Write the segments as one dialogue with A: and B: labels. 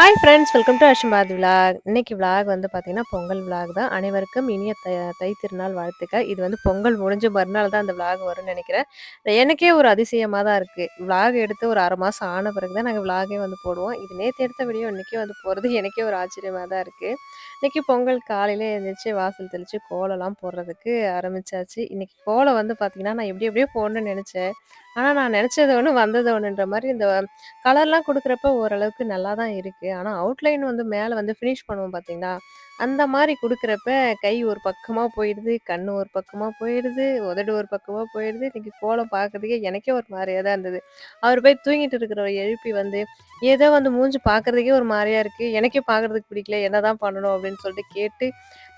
A: Hi friends welcome to Ashmath vlog இன்னைக்கு vlog வந்து பார்த்தீங்கன்னா பொங்கல் விலாக் தான். அனைவருக்கும் இனிய தை தை திருநாள் வாழ்த்துக்க இது வந்து பொங்கல் முடிஞ்ச மறுநாள் தான் அந்த விலாக் வரும்னு நினைக்கிறேன். எனக்கே ஒரு அதிசயமாக தான் இருக்குது விலாக் எடுத்து ஒரு அரை மாதம் ஆன பிறகு தான் நாங்கள் விலாகே வந்து போடுவோம். இது நேற்று எடுத்த வீடியோ இன்றைக்கே வந்து போகிறது எனக்கே ஒரு ஆச்சரியமாக தான் இருக்குது இன்றைக்கி பொங்கல் காலையில் எழுந்திரிச்சு வாசல் தெளித்து கோலம்லாம் போடுறதுக்கு ஆரம்பிச்சாச்சு. இன்றைக்கி கோலம் வந்து பார்த்திங்கன்னா நான் எப்படி எப்படியோ போடணும்னு நினச்சேன். ஆனால் நான் நினச்சது ஒன்று வந்தது ஒன்றுன்ற மாதிரி இந்த கலர்லாம் குடுக்குறப்ப ஓரளவுக்கு நல்லா தான் இருக்கு. ஆனா அவுட்லைன் வந்து மேல வந்து ஃபினிஷ் பண்ணுவோம் பார்த்தீங்களா? அந்த மாரி குடுக்குறப்ப கை ஒரு பக்கமா போயிடுது, கண்ணு ஒரு பக்கமா போயிடுது, உதடு ஒரு பக்கமா போயிடுது. இன்னைக்கு கோலம் பார்க்கறதுக்கே எனக்கே ஒரு மாரியா தான் இருந்தது. அவரு போய் தூங்கிட்டு இருக்கிறவர எழுப்பி வந்து, ஏதோ வந்து மூஞ்சி பார்க்கறதுக்கே ஒரு மாரியா இருக்கு. எனக்கே பார்க்கறதுக்கு பிடிக்கல. என்னதான் பண்ணணும்? அப்படின்னு சொல்லிட்டு கேட்டு,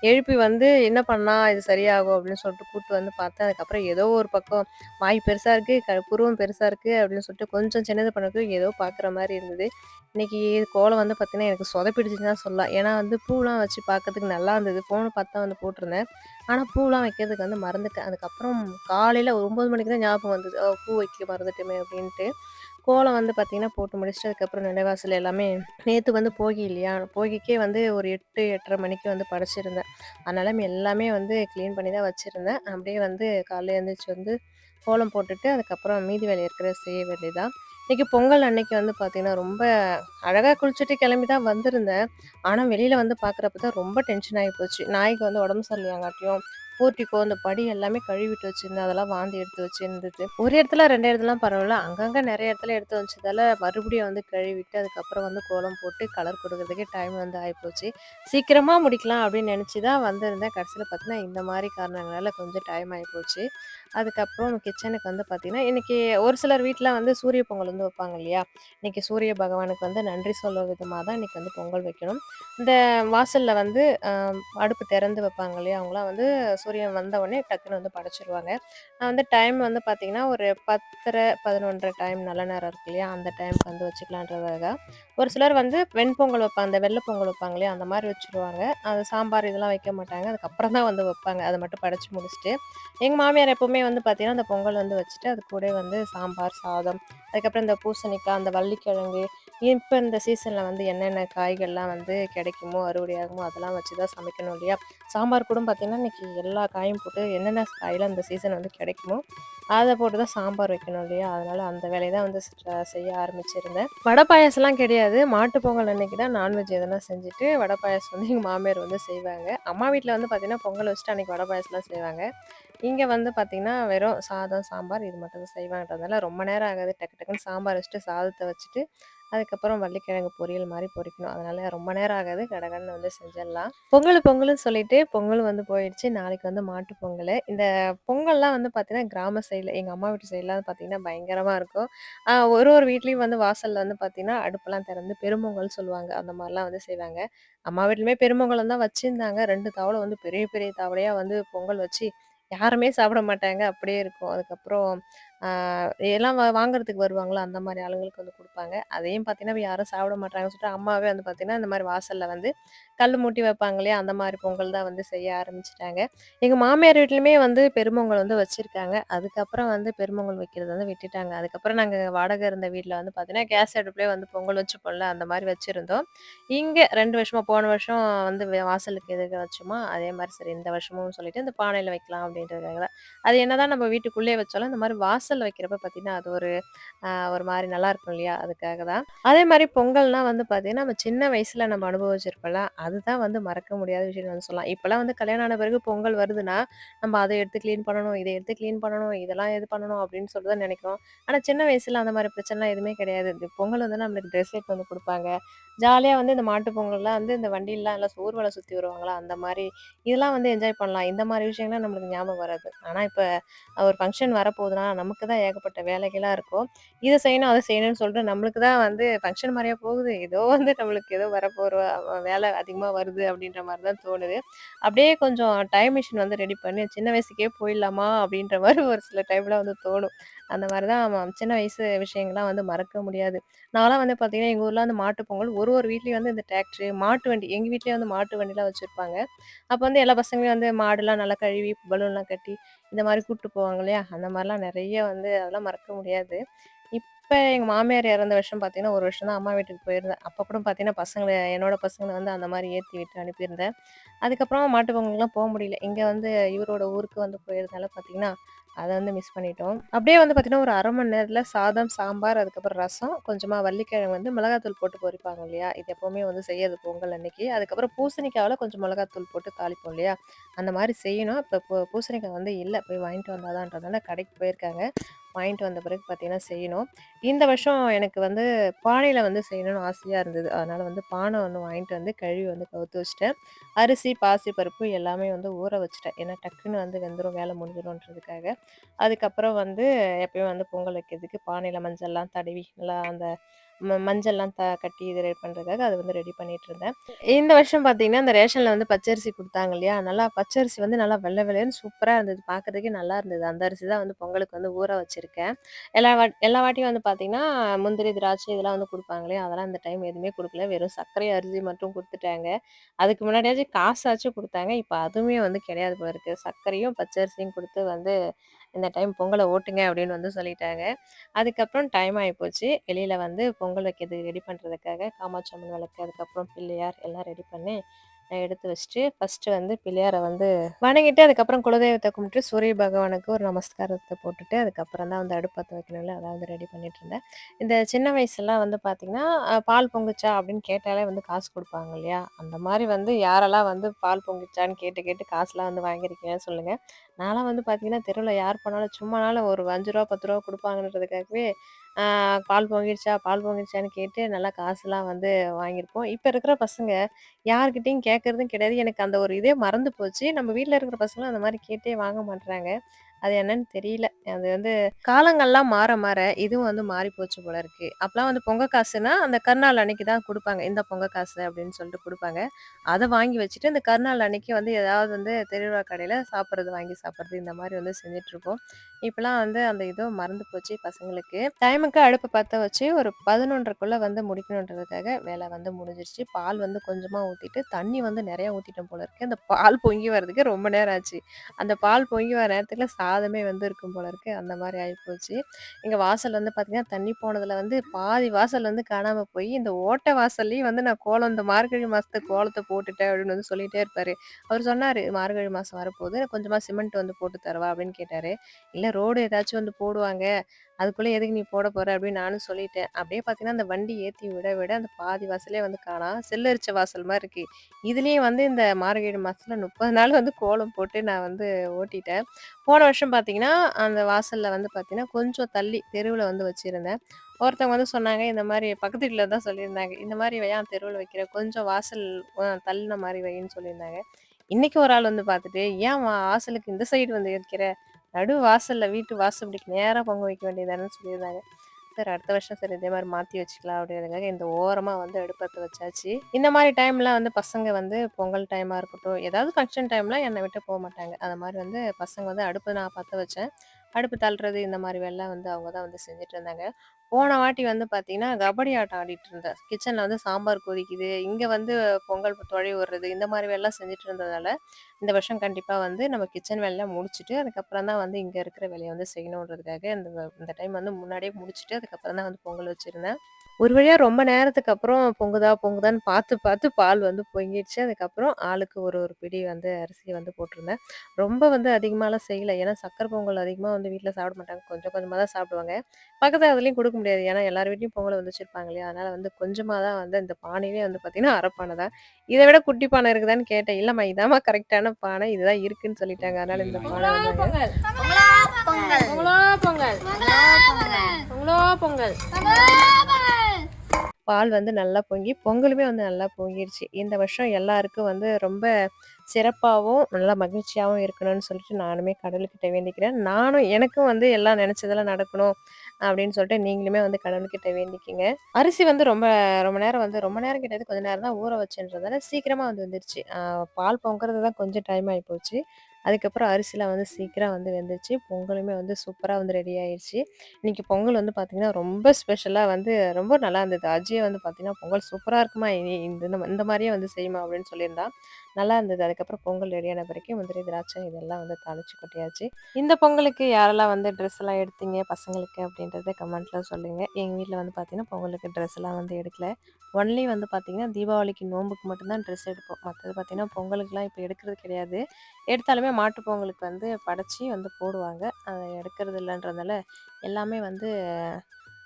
A: எழுப்பி வந்து என்ன பண்ணா இது சரியாகும்? அப்படின்னு சொல்லிட்டு கூப்பிட்டு வந்து பார்த்தேன். அதுக்கப்புறம் ஏதோ ஒரு பக்கம் வாய் பெருசா இருக்கு, க புருவம் பெருசா இருக்கு அப்படின்னு சொல்லிட்டு கொஞ்சம் சின்னது பண்ணக்கு ஏதோ பார்க்குற மாதிரி இருந்தது. இன்னைக்கு கோலம் வந்து பார்த்தீங்கன்னா, எனக்கு சொதப்பிடிச்சுன்னு தான் சொல்லலாம். ஏன்னா வந்து பூலாம் வச்சு பார்க்கறதுக்கு நல்லா இருந்தது. ஃபோனை பார்த்து தான் வந்து போட்டிருந்தேன். ஆனால் பூலாம் வைக்கிறதுக்கு வந்து மறந்துட்டேன். அதுக்கப்புறம் காலையில் ஒரு ஒம்பது மணிக்கு தான் ஞாபகம் வந்தது. பூ வைக்க மறந்துட்டுமே அப்படின்ட்டு. கோலம் வந்து பார்த்தீங்கன்னா, போட்டு முடிச்சுட்டு அதுக்கப்புறம் நிலைவாசல் எல்லாமே நேற்று வந்து போகி இல்லையா? போகிக்கே வந்து ஒரு 8, 8:30 மணிக்கு வந்து படைச்சிருந்தேன். அதனால எல்லாமே வந்து க்ளீன் பண்ணி தான் வச்சுருந்தேன் அப்படியே வந்து காலையில் எழுந்திரிச்சு வந்து கோலம் போட்டுட்டு, அதுக்கப்புறம் மீதி வேலை இருக்கிறத செய்ய வேண்டியதுதான். இன்னைக்கு பொங்கல் அன்னைக்கு வந்து பார்த்தீங்கன்னா, ரொம்ப அழகாக குளிச்சுட்டு கிளம்பி தான் வந்திருந்தேன். ஆனால் வெளியில் வந்து பார்க்குறப்ப தான் ரொம்ப டென்ஷன் ஆகி போச்சு. நாய்க்கு வந்து உடம்பு சரியில்லையாங்காட்டியும், போர்ட்டிக்கோ அந்த படி எல்லாமே கழுவிட்டு வச்சுருந்தேன் அதெல்லாம் வாந்தி எடுத்து வச்சிருந்தது. ஒரு இடத்துல 2 இடத்துலலாம் பரவாயில்ல அங்கங்க நிறைய இடத்துல எடுத்து வச்சதால, மறுபடியும் வந்து கழுவிட்டு, அதுக்கப்புறம் வந்து கோலம் போட்டு கலர் கொடுக்கறதுக்கே டைம் வந்து ஆயிப்போச்சு. சீக்கிரமா முடிக்கலாம் அப்படின்னு நினச்சி தான் வந்திருந்தேன். கடைசியில் பார்த்தீங்கன்னா, இந்த மாதிரி காரணங்களால கொஞ்சம் டைம் ஆயிப்போச்சு. அதுக்கப்புறம் கிச்சனுக்கு வந்து பார்த்தீங்கன்னா, இன்னைக்கு ஒரு சிலர் வீட்டில் வந்து சூரிய பொங்கல் வந்து வைப்பாங்க இல்லையா? இன்னைக்கு சூரிய பகவானுக்கு வந்து நன்றி சொல்லும் விதமாக தான் இன்னைக்கு வந்து பொங்கல் வைக்கணும். இந்த வாசலில் வந்து அடுப்பு திறந்து வைப்பாங்க இல்லையா? அவங்களாம் வந்து சூரியன் வந்த உடனே வந்து படைச்சிருவாங்க நான் வந்து டைம் வந்து பார்த்தீங்கன்னா, ஒரு 10:30, 11:30 டைம் நல்ல நேரம் இருக்கு இல்லையா? அந்த டைமுக்கு வந்து வச்சுக்கலான்றதுக்காக. ஒரு சிலர் வந்து வெண்பொங்கல் வைப்பாங்க. அந்த வெள்ளை பொங்கல் வைப்பாங்க இல்லையா? அந்த மாதிரி வச்சுருவாங்க. அது சாம்பார் இதெல்லாம் வைக்க மாட்டாங்க. அதுக்கப்புறம் தான் வந்து வைப்பாங்க. அதை மட்டும் படைச்சு முடிச்சுட்டு. எங்கள் மாமியார் எப்பவுமே வந்து பார்த்தீங்கன்னா, அந்த பொங்கல் வந்து வச்சுட்டு, அது கூட வந்து சாம்பார், சாதம், அதுக்கப்புறம் இந்த பூசணிக்காய், அந்த வள்ளிக்கிழங்கு, இப்போ இந்த சீசனில் வந்து என்னென்ன காய்கள்லாம் வந்து கிடைக்குமோ, அறுவடையாகுமோ அதெல்லாம் வச்சு தான் சமைக்கணும் இல்லையா? சாம்பார் கூட பார்த்தீங்கன்னா, இன்றைக்கி எல்லா காயும் போட்டு என்னென்ன காயெல்லாம் இந்த சீசன் வந்து கிடைக்குமோ, அதை போட்டு தான் சாம்பார் வைக்கணும் இல்லையா? அதனால் அந்த வேலையை தான் வந்து செய்ய ஆரம்பிச்சிருந்தேன். வடை பாயாசம்லாம் கிடையாது. மாட்டு பொங்கல் அன்னைக்கு தான் நான்வெஜ் எதனா செஞ்சுட்டு, வடை பாயசம் வந்து எங்கள் மாமியார் வந்து செய்வாங்க. அம்மா வீட்டில் வந்து பார்த்திங்கன்னா பொங்கல் வச்சுட்டு அன்றைக்கி வடை பாயசம்லாம் செய்வாங்க. இங்கே வந்து பார்த்திங்கன்னா வெறும் சாதம், சாம்பார் இது மட்டும் தான் செய்வாங்கன்றதுனால ரொம்ப நேரம் ஆகாது. டக்கு டக்குன்னு சாம்பார் வச்சுட்டு, சாதத்தை வச்சுட்டு, அதுக்கப்புறம் வள்ளிக்கிழங்கு பொரியல் மாதிரி பொரிக்கணும். அதனால ரொம்ப நேரம் ஆகாது. கடகடன்னு வந்து செஞ்சிடலாம். பொங்கல் பொங்கல்னு சொல்லிட்டு பொங்கல் வந்து போயிடுச்சு. நாளைக்கு வந்து மாட்டு பொங்கல் இந்த பொங்கல்லாம் வந்து பார்த்தீங்கன்னா, கிராம சைடில் எங்கள் அம்மா வீட்டு சைட்லாம் பார்த்தீங்கன்னா, பயங்கரமாக இருக்கும். ஒரு ஒரு வீட்லேயும் வந்து வாசலில் வந்து பார்த்தீங்கன்னா, அடுப்பெல்லாம் திறந்து பெருமொங்கல் சொல்லுவாங்க. அந்த மாதிரிலாம் வந்து செய்வாங்க. அம்மா வீட்லையுமே பெருமொங்கலம் தான் வச்சிருந்தாங்க. 2 தவள வந்து பெரிய பெரிய தவளையா வந்து பொங்கல் வச்சு யாருமே சாப்பிட மாட்டாங்க. அப்படியே இருக்கும். அதுக்கப்புறம் எல்லாம் வ வாங்குறதுக்கு வருவாங்களோ? அந்த மாதிரி ஆளுங்களுக்கு வந்து கொடுப்பாங்க. அதையும் பார்த்தீங்கன்னா, யாரும் சாப்பிட மாட்டாங்கன்னு சொல்லிட்டு அம்மாவே வந்து பார்த்தீங்கன்னா, இந்த மாதிரி வாசல்ல வந்து கல் மூட்டி வைப்பாங்க இல்லையா? அந்த மாதிரி பொங்கல் தான் வந்து செய்ய ஆரம்பிச்சிட்டாங்க எங்கள் மாமியார் வீட்லையுமே வந்து பெருமொங்கல் வந்து வச்சுருக்காங்க அதுக்கப்புறம் வந்து பெருமொங்கல் வைக்கிறது வந்து விட்டுட்டாங்க. அதுக்கப்புறம் நாங்கள் வாடகை இருந்த வீட்டில் வந்து பார்த்தீங்கன்னா, கேஸ் அடுப்புலேயே வந்து பொங்கல் வச்சுப்போம்ல, அந்த மாதிரி வச்சுருந்தோம் இங்கே ரெண்டு வருஷமாக போன வருஷம் வந்து வாசலுக்கு எதுக்கு வச்சோமா, அதே மாதிரி சரி இந்த வருஷமும் சொல்லிட்டு இந்த பானையில் வைக்கலாம் அப்படின்றதுக்காக தான். அது என்னதான் நம்ம வீட்டுக்குள்ளேயே வச்சாலும், இந்த மாதிரி வாசல் வைக்கிறப்ப பார்த்தீங்கன்னா, அது ஒரு ஒரு மாதிரி நல்லா இருக்கும் இல்லையா? அதுக்காக தான். அதே மாதிரி பொங்கல்னால் வந்து பார்த்தீங்கன்னா, நம்ம சின்ன வயசில் நம்ம அனுபவிச்சிருப்போம்ல, அதுதான் வந்து மறக்க முடியாத விஷயம்னு வந்து சொல்லலாம். இப்போலாம் வந்து கல்யாணம் ஆன பிறகு பொங்கல் வருதுன்னா, நம்ம அதை எடுத்து க்ளீன் பண்ணணும், இதை எடுத்து க்ளீன் பண்ணணும், இதெல்லாம் இது பண்ணணும் அப்படின்னு சொல்லிட்டு தான் நினைக்கிறோம் ஆனால் சின்ன வயசுல அந்த மாதிரி பிரச்சனைலாம் எதுவுமே கிடையாது. இந்த பொங்கல் வந்து நம்மளுக்கு ட்ரெஸ் எடுத்து வந்து கொடுப்பாங்க ஜாலியாக வந்து இந்த மாட்டு பொங்கல்லாம் வந்து இந்த வண்டியிலாம் எல்லாம் சோர்வலை சுற்றி வருவாங்களா அந்த மாதிரி இதெல்லாம் வந்து என்ஜாய் பண்ணலாம். இந்த மாதிரி விஷயங்கள்லாம் நம்மளுக்கு ஞாபகம் வராது. ஆனா இப்போ ஒரு ஃபங்க்ஷன் வரப்போகுதுன்னா, நமக்கு தான் ஏகப்பட்ட வேலைகளா இருக்கும். இதை செய்யணும், அதை செய்யணும்னு சொல்லிட்டு நம்மளுக்கு தான் வந்து ஃபங்க்ஷன் மாதிரியாக போகுது. ஏதோ வந்து நம்மளுக்கு ஏதோ வரப்போகிற வேலை அதிகமா வருது அப்படின்ற மாதிரி தான் தோணுது. அப்படியே கொஞ்சம் டைம் மிஷின் வந்து ரெடி பண்ணி சின்ன வயசுக்கே போயிடலாமா அப்படின்ற மாதிரி ஒரு சில டைம்ல வந்து தோணும். அந்த மாதிரி தான் சின்ன வயசு விஷயங்கள்லாம் வந்து மறக்க முடியாது. நான்லாம் வந்து பார்த்தீங்கன்னா, எங்கள் ஊரில் வந்து மாட்டு பொங்கல் ஒரு ஒரு வீட்லேயும் வந்து இந்த டிராக்டரு, மாட்டு வண்டி எங்கள் வீட்லேயே வந்து மாட்டு வண்டிலாம் வச்சுருப்பாங்க அப்போ வந்து எல்லா பசங்களையும் வந்து மாடுலாம் நல்லா கழுவி, பலூன்லாம் கட்டி, இந்த மாதிரி கூப்பிட்டு போவாங்க இல்லையா? அந்த மாதிரிலாம் நிறைய வந்து அதெல்லாம் மறக்க முடியாது. இப்ப எங்க மாமியார் இறந்த வருஷம் பார்த்தீங்கன்னா, ஒரு வருஷம் தான் அம்மா வீட்டுக்கு போயிருந்தேன். அப்ப கூட பார்த்தீங்கன்னா, பசங்களை என்னோட பசங்களை வந்து அந்த மாதிரி ஏத்தி விட்டு அனுப்பியிருந்தேன். அதுக்கப்புறம் மாட்டு பொங்கலுக்குலாம் போக முடியல. இங்க வந்து இவரோட ஊருக்கு வந்து போயிருந்தால பார்த்தீங்கன்னா, அதை வந்து மிஸ் பண்ணிட்டோம். அப்படியே வந்து பார்த்தீங்கன்னா, ஒரு அரை மணி நேரத்தில் சாதம், சாம்பார், அதுக்கப்புறம் ரசம், கொஞ்சமாக வள்ளிக்கிழங்கு வந்து மிளகாத்தூள் போட்டு பொரிப்பாங்க இல்லையா? இது எப்போவுமே வந்து செய்யறது பொங்கல் அன்னைக்கு. அதுக்கப்புறம் பூசணிக்காவில் கொஞ்சம் மிளகாத்தூள் போட்டு தாளிப்போம் இல்லையா? அந்த மாதிரி செய்யணும். இப்போ பூ பூசணிக்காய் வந்து இல்லை போய் வாங்கிட்டு வந்தாதான்றதுனால கடைக்கு போயிருக்காங்க. வாங்கிட்டு வந்த பிறகு பார்த்தீங்கன்னா செய்யணும். இந்த வருஷம் எனக்கு வந்து பானையில் வந்து செய்யணும்னு ஆசையாக இருந்தது. அதனால் வந்து பானை ஒன்று வாங்கிட்டு வந்து கழுவி வந்து கவுத்து வச்சுட்டேன். அரிசி, பாசி பருப்பு எல்லாமே வந்து ஊற வச்சுட்டேன். ஏன்னா டக்குன்னு வந்து வெந்துடும் வேலை முடிஞ்சிடும்ன்றதுக்காக அதுக்கப்புறம் வந்து எப்பயும் வந்து பொங்கல் வைக்கிறதுக்கு பானையில் மஞ்சள்லாம் தடவி, நல்லா அந்த மஞ்சள்லாம் த கட்டி இது ரெடி பண்ணுறதுக்காக அது வந்து ரெடி பண்ணிட்டுருந்தேன். இந்த வருஷம் பார்த்தீங்கன்னா, அந்த ரேஷனில் வந்து பச்சரிசி கொடுத்தாங்க இல்லையா? நல்லா பச்சரிசி வந்து நல்லா வெள்ளை வெள்ளையன்னு சூப்பராக இருந்தது. பார்க்குறதுக்கே நல்லா இருந்தது. அந்த அரிசி தான் வந்து பொங்கலுக்கு வந்து ஊற வச்சுருக்கேன் எல்லா வாட் எல்லா வாட்டியும் வந்து பார்த்தீங்கன்னா, முந்திரி, திராட்சை இதெல்லாம் வந்து கொடுப்பாங்களே அதெல்லாம் அந்த டைம் எதுவுமே கொடுக்கல வெறும் சர்க்கரை, அரிசி மட்டும் கொடுத்துட்டாங்க அதுக்கு முன்னாடியாச்சும் காசாச்சும் கொடுத்தாங்க இப்போ அதுவுமே வந்து கிடையாது போயிருக்கு சர்க்கரையும், பச்சரிசியும் கொடுத்து வந்து இந்த டைம் பொங்கலை ஓட்டுங்க அப்படின்னு வந்து சொல்லிட்டாங்க. அதுக்கப்புறம் டைம் ஆகிப்போச்சு வெளியில் வந்து பொங்கல் வைக்கிறதுக்கு ரெடி பண்ணுறதுக்காக காமாட்சி அம்மன் விளக்கு, அதுக்கப்புறம் பிள்ளையார் எல்லாம் ரெடி பண்ணி எடுத்து வச்சுட்டு, ஃபர்ஸ்ட்டு வந்து பிள்ளையாரை வந்து வணங்கிட்டு, அதுக்கப்புறம் குலதெய்வத்தை கும்பிட்டு, சூரிய பகவானுக்கு ஒரு நமஸ்காரத்தை போட்டுட்டு, அதுக்கப்புறம் தான் வந்து அடுப்பு வைக்கணும்ல, அதாவது ரெடி ரெடி பண்ணிட்டுருந்தேன். இந்த சின்ன வயசுலாம் வந்து பார்த்தீங்கன்னா, "பால் பொங்குச்சா?" அப்படின்னு கேட்டாலே வந்து காசு கொடுப்பாங்க இல்லையா? அந்த மாதிரி வந்து யாரெல்லாம் வந்து பால் பொங்குச்சான்னு கேட்டு கேட்டு காசுலாம் வந்து வாங்கியிருக்கீங்கன்னு சொல்லுங்க. நான்லாம் வந்து பார்த்தீங்கன்னா, தெருவில் யார் போனாலும் சும்மானாலும் ஒரு அஞ்சு ரூபா பத்து ரூபா கொடுப்பாங்கன்றதுக்காகவே பால் பொங்கிடுச்சா? பால் பொங்கிடுச்சான்னு கேட்டு நல்லா காசுலாம் வந்து வாங்கியிருப்போம். இப்ப இருக்கிற பசங்க யார்கிட்டயும் கேட்கறதும் கிடையாது. எனக்கு அந்த ஒரு இதே மறந்து போச்சு. நம்ம வீட்ல இருக்கிற பசங்களும் அந்த மாரி கேட்டே வாங்க மாட்றாங்க. அது என்னன்னு தெரியல. அது வந்து காலங்கள்லாம் மாற மாற இதுவும் வந்து மாறி போச்சு போல இருக்கு. அப்பெல்லாம் வந்து பொங்க காசுனா அந்த கருநாள் அன்னைக்கு தான் கொடுப்பாங்க இந்த பொங்க காசு" அப்படின்னு சொல்லிட்டு கொடுப்பாங்க அதை வாங்கி வச்சுட்டு, இந்த கருநாள் அன்னைக்கு வந்து ஏதாவது வந்து திருவிழா கடையில சாப்பிட்றது வாங்கி சாப்பிட்றது இந்த மாதிரி வந்து செஞ்சுட்டுருப்போம். இப்பெல்லாம் வந்து அந்த இதுவும் மறந்து போச்சு பசங்களுக்கு. டைமுக்கு அடுப்பு பற்ற வச்சு ஒரு 11:30க்குள்ள வந்து முடிக்கணுன்றதுக்காக வேலை வந்து முடிஞ்சிருச்சு. பால் வந்து கொஞ்சமா ஊத்திட்டு, தண்ணி வந்து நிறையா ஊற்றிட்டோம் போல இருக்கு. அந்த பால் பொங்கி வர்றதுக்கு ரொம்ப நேரம் ஆச்சு. அந்த பால் பொங்கி வர நேரத்துக்குள்ள சாதமே இருக்கும் போல இருக்கு. அந்த மாதிரி ஆகிப்போச்சு எங்க வாசல் வந்து பார்த்திங்கன்னா தண்ணி போனதுல வந்து பாதி வாசல் வந்து காணாம போய் இந்த ஓட்ட வாசல்லையும் வந்து நான் கோலம் இந்த மார்கழி மாசத்து கோலத்தை போட்டுட்டேன் அப்படின்னு வந்து சொல்லிட்டே இருப்பாரு. அவர் சொன்னாரு, "மார்கழி மாசம் வரப்போகுது. கொஞ்சமா சிமெண்ட் வந்து போட்டு தரவா?" அப்படின்னு கேட்டாரு. "இல்ல ரோடு ஏதாச்சும் வந்து போடுவாங்க. அதுக்குள்ளே எதுக்கு நீ போட போகிற அப்படின்னு நானும் சொல்லிட்டேன். அப்படியே பார்த்தீங்கன்னா, அந்த வண்டி ஏற்றி விட விட அந்த பாதி வாசலே வந்து காணா செல்லரிச்ச வாசல் மாதிரி இருக்குது இதுலேயும் வந்து இந்த மார்கழி மாதத்தில் முப்பது நாள் வந்து கோலம் போட்டு நான் வந்து ஓட்டிட்டேன். போன வருஷம் பார்த்தீங்கன்னா, அந்த வாசலில் வந்து பார்த்தீங்கன்னா, கொஞ்சம் தள்ளி தெருவில் வந்து வச்சுருந்தேன் ஒருத்தவங்க வந்து சொன்னாங்க, இந்த மாதிரி பக்கத்து வீட்டில் தான் சொல்லியிருந்தாங்க. "இந்த மாதிரி ஏன் தெருவில் வைக்கிற? கொஞ்சம் வாசல் தள்ளின மாதிரி வைன்னு" சொல்லியிருந்தாங்க. இன்னைக்கு ஒரு ஆள் வந்து பார்த்துட்டு, "ஏன் வா வாசலுக்கு இந்த சைடு வந்து இருக்கிற நடு வாசல்ல வீட்டு வாசப்படிக்கு நேராக பொங்க வைக்க வேண்டியதானு சொல்லியிருந்தாங்க. சரி அடுத்த வருஷம் சரி இதே மாதிரி மாற்றி வச்சுக்கலாம் அப்படிங்கிறதுக்காக இந்த ஓரமாக வந்து அடுப்பு வச்சாச்சு. இந்த மாதிரி டைம்லாம் வந்து பசங்க வந்து பொங்கல் டைமாக இருக்கட்டும், ஏதாவது ஃபங்க்ஷன் டைம்லாம் என்னை விட்டு போக மாட்டாங்க. அந்த மாதிரி வந்து பசங்க வந்து அடுப்பு நான் பற்ற வச்சேன். அடுப்பு தள்ளுறது இந்த மாதிரி வேலைலாம் வந்து அவங்க தான் வந்து செஞ்சுட்டு இருந்தாங்க. போன வாட்டி வந்து பார்த்தீங்கன்னா, கபடி ஆட்டம் ஆடிட்டு இருந்தேன். கிச்சன்ல வந்து சாம்பார் கொதிக்குது, இங்க வந்து பொங்கல் தொழி விடுறது இந்த மாரி வேலைலாம் செஞ்சுட்டு இருந்ததால, இந்த வருஷம் கண்டிப்பா வந்து நம்ம கிச்சன் வேலைலாம் முடிச்சுட்டு, அதுக்கப்புறம் தான் வந்து இங்க இருக்கிற வேலைய வந்து செய்யணுன்றதுக்காக இந்த இந்த டைம் வந்து முன்னாடியே முடிச்சுட்டு, அதுக்கப்புறம் தான் வந்து பொங்கல் வச்சிருந்தேன். ஒரு வழியா ரொம்ப நேரத்துக்கு அப்புறம் பொங்குதா பொங்குதான்னு பார்த்து பார்த்து பால் வந்து பொங்கிடுச்சு. அதுக்கப்புறம் ஆளுக்கு ஒரு ஒரு பிடி வந்து அரிசி வந்து போட்டிருந்தேன். ரொம்ப வந்து அதிகமாலாம் செய்யல. ஏன்னா சர்க்கரை பொங்கல் அதிகமா வந்து வீட்ல சாப்பிட மாட்டாங்க. கொஞ்சம் கொஞ்சமா தான் சாப்பிடுவாங்க. பக்கத்து அதுலயும் குடுக்க முடியாது. ஏன்னா எல்லார் வீட்லயும் பொங்கல் வந்து வச்சிருப்பாங்க இல்லையா? அதனால வந்து கொஞ்சமா தான் வந்து இந்த பானையிலே வந்து பார்த்தீங்கன்னா, அரை பானை தான். இத விட குட்டி பானை இருக்குதான்னு கேட்டேன். இல்லம்மா இதாம்மா கரெக்ட்டான பானை. இதுதான் இருக்குன்னு சொல்லிட்டாங்க. அதனால இந்த பானை வந்து
B: பொங்கல்
C: பொங்கலோ பொங்கல்
B: பொங்கலோ பொங்கல்
C: பொங்கலோ பொங்கல்
B: பொங்கலோ பொங்கல்
C: பொங்கலோ பொங்கல்
A: பால் வந்து நல்லா பொங்கி, பொங்கலுமே வந்து நல்லா பொங்கிருச்சு. இந்த வருஷம் எல்லாருக்கும் வந்து ரொம்ப சிறப்பாகவும் நல்லா மகிழ்ச்சியாகவும் இருக்கணும்னு சொல்லிட்டு நானுமே கடவுள்கிட்ட வேண்டிக்கிறேன். நானும் எனக்கும் வந்து எல்லாம் நினச்சதெல்லாம் நடக்கணும் அப்படின்னு சொல்லிட்டு நீங்களுமே வந்து கடவுள்கிட்ட வேண்டிக்கிங்க அரிசி வந்து ரொம்ப ரொம்ப நேரம் வந்து ரொம்ப நேரம் கிட்டது கொஞ்ச நேரம் தான் ஊற வச்சுன்றதால சீக்கிரமா வந்து வந்துருச்சு பால் பொங்குறது தான் கொஞ்சம் டைம் ஆயிப்போச்சு. அதுக்கப்புறம் அரிசிலாம் வந்து சீக்கிரம் வந்து வெந்துச்சு பொங்கலுமே வந்து சூப்பரா வந்து ரெடி ஆயிடுச்சு இன்னைக்கு பொங்கல் வந்து பார்த்தீங்கன்னா, ரொம்ப ஸ்பெஷலாக வந்து ரொம்ப நல்லா இருந்தது. அஜய் வந்து பார்த்தீங்கன்னா, "பொங்கல் சூப்பரா இருக்குமா! இந்த இந்த மாதிரியே வந்து செய்யுமா" அப்படின்னு சொல்லியிருந்தான் நல்லா இருந்தது. அதுக்கப்புறம் பொங்கல் ரெடியான பிறகு முந்திரி, திராட்சை இதெல்லாம் வந்து தாளிச்சு கொட்டியாச்சு. இந்த பொங்கலுக்கு யாரெல்லாம் வந்து ட்ரெஸ்லாம் எடுத்தீங்க பசங்களுக்கு அப்படின்றத கமெண்ட்ல சொல்லுங்க. எங்க வீட்டில் வந்து பார்த்தீங்கன்னா, பொங்கலுக்கு ட்ரெஸ்லாம் வந்து எடுக்கல. ஒன்லி வந்து பார்த்தீங்கன்னா, தீபாவளிக்கு நோம்புக்கு மட்டும் தான் ட்ரெஸ் எடுப்போம். மற்றது பார்த்தீங்கன்னா, பொங்கலுக்குலாம் இப்போ எடுக்கிறது கிடையாது. எடுத்தாலுமே மாட்டு பொங்கலுக்கு வந்து படைச்சி வந்து போடுவாங்க. அதை எடுக்கிறது இல்லன்றதால எல்லாமே வந்து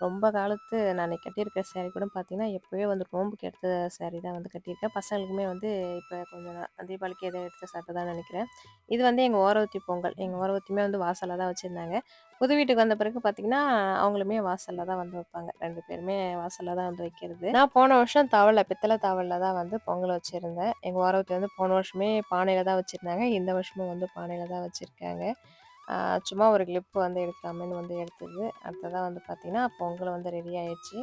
A: ரொம்ப காலத்து நான் கட்டியிருக்க சேரீ கூட பார்த்தீங்கன்னா, எப்போயோ வந்து நோம்புக்கு எடுத்த சேரீ தான் வந்து கட்டியிருக்கேன். பசங்களுக்குமே வந்து இப்போ கொஞ்சம் தீபாவளிக்கு ஏதோ எடுத்த சட்டை தான் நினைக்கிறேன் இது வந்து எங்கள் ஓரவத்தி பொங்கல். எங்கள் ஓரவத்தியுமே வந்து வாசலில் தான் வச்சுருந்தாங்க புது வீட்டுக்கு வந்த பிறகு பார்த்தீங்கன்னா, அவங்களுமே வாசலில் தான் வந்து வைப்பாங்க. ரெண்டு பேருமே வாசலில் தான் வந்து வைக்கிறது. நான் போன வருஷம் தவளை பித்தளை தவளில் தான் வந்து பொங்கல் வச்சுருந்தேன் எங்கள் ஓரவத்தி வந்து போன வருஷமே பானையில் தான் வச்சுருந்தாங்க இந்த வருஷமும் வந்து பானையில் தான் வச்சுருக்காங்க சும்மா ஒரு கிளிப் வந்து எடுக்கலாமேன்னு வந்து எடுத்தது. அடுத்ததாக வந்து பார்த்திங்கன்னா பொங்கல் வந்து ரெடி ஆயிடுச்சு.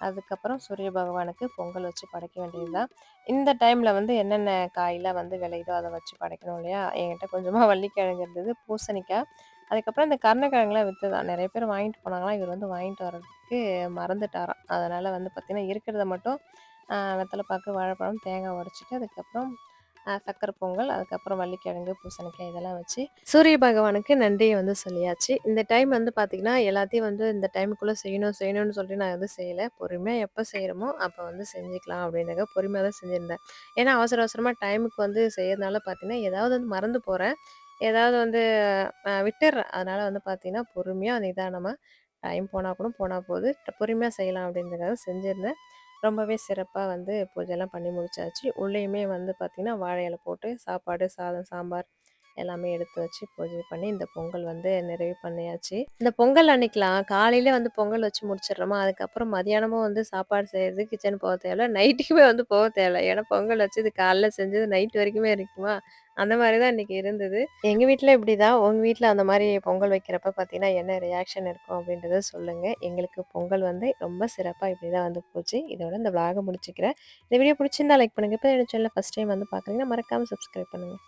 A: அதுக்கப்புறம் சூரிய பகவானுக்கு பொங்கல் வச்சு படைக்க வேண்டியது தான். இந்த டைமில் வந்து என்னென்ன காயெல்லாம் வந்து விளையுதோ அதை வச்சு படைக்கணும் இல்லையா? என்கிட்ட கொஞ்சமாக வள்ளிக்கிழங்கு இருந்தது, பூசணிக்காய், அதுக்கப்புறம் இந்த கருணக்கிழங்குலாம் விற்றுதான் நிறைய பேர் வாங்கிட்டு போனாங்களாம். இவர் வந்து வாங்கிட்டு வர்றதுக்கு மறந்துட்டாராம். அதனால் வந்து பார்த்திங்கன்னா இருக்கிறத மட்டும் வெத்தலை பார்க்க பாக்கு, வாழைப்பழம், தேங்காய் உடச்சிட்டு அதுக்கப்புறம் சக்கரை பொங்கல், அதுக்கப்புறம் வள்ளிக்கிழங்கு, பூசணிக்காய் இதெல்லாம் வச்சு சூரிய பகவானுக்கு நன்றியை வந்து சொல்லியாச்சு. இந்த டைம் வந்து பார்த்தீங்கன்னா, எல்லாத்தையும் வந்து இந்த டைமுக்குள்ளே செய்யணும், செய்யணும்னு சொல்லி நான் எதுவும் செய்யலை. பொறுமையாக எப்போ செய்கிறோமோ அப்போ வந்து செஞ்சுக்கலாம் அப்படின்றதுக்காக பொறுமையாக தான் செஞ்சுருந்தேன். ஏன்னா, அவசர அவசரமாக டைமுக்கு வந்து செய்யறதுனால பார்த்தீங்கன்னா, ஏதாவது வந்து மறந்து போகிறேன் ஏதாவது வந்து விட்டுடுறேன் அதனால் வந்து பார்த்தீங்கன்னா, பொறுமையாக நிதானமாக டைம் போனால் கூட போனால் போகுது பொறுமையாக செய்யலாம் அப்படின்றதுக்காக செஞ்சுருந்தேன். ரொம்பவே சிறப்பாக வந்து பூஜைலாம் பண்ணி முடிச்சாச்சு. உள்ளேயுமே வந்து பார்த்திங்கன்னா வாழை இலை போட்டு சாப்பாடு, சாதம், சாம்பார் எல்லாமே எடுத்து வச்சு பூஜை பண்ணி இந்த பொங்கல் வந்து நிறைவு பண்ணியாச்சு. இந்த பொங்கல் அன்னைக்கலாம் காலையில வந்து பொங்கல் வச்சு முடிச்சிடுறோமா, அதுக்கப்புறம் மதியானமும் வந்து சாப்பாடு செய்யறது கிச்சன் போக தேவையில்ல. நைட்டுக்குமே வந்து போக தேவையில்ல. ஏன்னா பொங்கல் வச்சு இது காலைல செஞ்சது நைட் வரைக்குமே இருக்குமா, அந்த மாதிரி தான் இன்னைக்கு இருந்தது. எங்கள் வீட்டில் இப்படி தான் உங்கள் வீட்டில் அந்த மாதிரி பொங்கல் வைக்கிறப்ப பார்த்தீங்கன்னா, என்ன ரியாக்ஷன் இருக்கும் அப்படின்றத சொல்லுங்கள் எங்களுக்கு பொங்கல் வந்து ரொம்ப சிறப்பாக இப்படி தான் வந்து போச்சு. இதோட இந்த விளாக முடிச்சுக்கிறேன். இந்த வீடியோ பிடிச்சிருந்தா லைக் பண்ணுங்க. இப்போ என்னோட சொல்ல ஃபஸ்ட் டைம் வந்து பார்க்குறீங்கன்னா, மறக்காமல் சப்ஸ்கிரைப் பண்ணுங்கள்